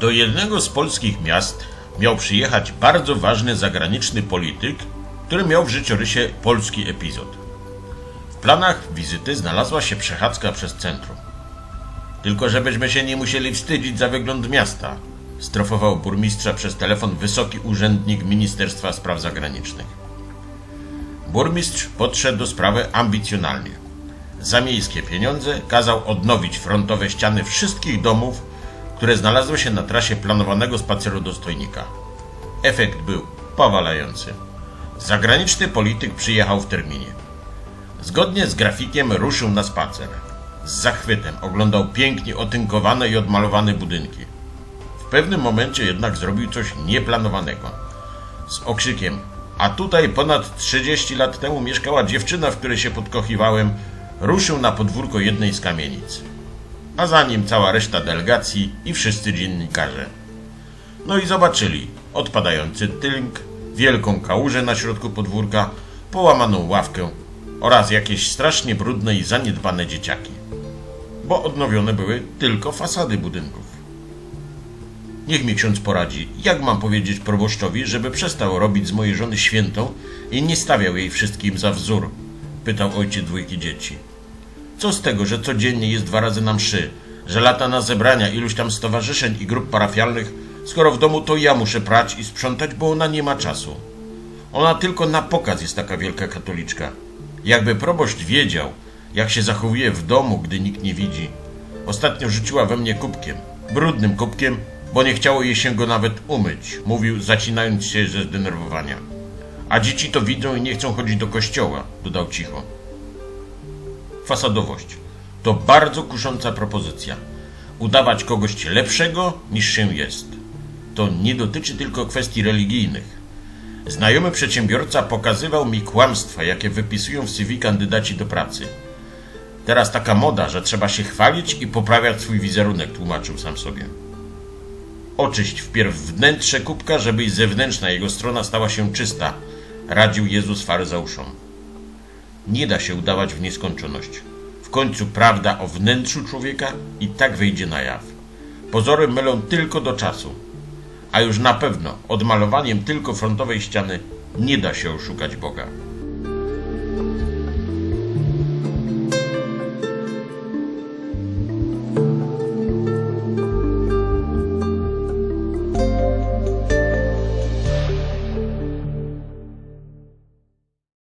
Do jednego z polskich miast miał przyjechać bardzo ważny zagraniczny polityk, który miał w życiorysie polski epizod. W planach wizyty znalazła się przechadzka przez centrum. Tylko żebyśmy się nie musieli wstydzić za wygląd miasta, strofował burmistrza przez telefon wysoki urzędnik Ministerstwa Spraw Zagranicznych. Burmistrz podszedł do sprawy ambicjonalnie. Za miejskie pieniądze kazał odnowić frontowe ściany wszystkich domów, które znalazły się na trasie planowanego spaceru dostojnika. Efekt był powalający. Zagraniczny polityk przyjechał w terminie. Zgodnie z grafikiem ruszył na spacer. Z zachwytem oglądał pięknie otynkowane i odmalowane budynki. W pewnym momencie jednak zrobił coś nieplanowanego. Z okrzykiem A tutaj ponad 30 lat temu mieszkała dziewczyna, w której się podkochiwałem, ruszył na podwórko jednej z kamienic. A za nim cała reszta delegacji i wszyscy dziennikarze. No i zobaczyli odpadający tynk, wielką kałużę na środku podwórka, połamaną ławkę oraz jakieś strasznie brudne i zaniedbane dzieciaki. Bo odnowione były tylko fasady budynków. Niech mi ksiądz poradzi, jak mam powiedzieć proboszczowi, żeby przestał robić z mojej żony świętą i nie stawiał jej wszystkim za wzór? Pytał ojciec dwójki dzieci. Co z tego, że codziennie jest dwa razy na mszy, że lata na zebrania iluś tam stowarzyszeń i grup parafialnych, skoro w domu to ja muszę prać i sprzątać, bo ona nie ma czasu. Ona tylko na pokaz jest taka wielka katoliczka. Jakby proboszcz wiedział, jak się zachowuje w domu, gdy nikt nie widzi. Ostatnio rzuciła we mnie kubkiem, brudnym kubkiem, bo nie chciało jej się go nawet umyć, mówił, zacinając się ze zdenerwowania. A dzieci to widzą i nie chcą chodzić do kościoła, dodał cicho. Fasadowość to bardzo kusząca propozycja. Udawać kogoś lepszego niż się jest. To nie dotyczy tylko kwestii religijnych. Znajomy przedsiębiorca pokazywał mi kłamstwa, jakie wypisują w CV kandydaci do pracy. Teraz taka moda, że trzeba się chwalić i poprawiać swój wizerunek, tłumaczył sam sobie. Oczyść wpierw wnętrze kubka, żeby zewnętrzna jego strona stała się czysta, radził Jezus faryzeuszom. Nie da się udawać w nieskończoność. W końcu prawda o wnętrzu człowieka i tak wyjdzie na jaw. Pozory mylą tylko do czasu, a już na pewno odmalowaniem tylko frontowej ściany nie da się oszukać Boga.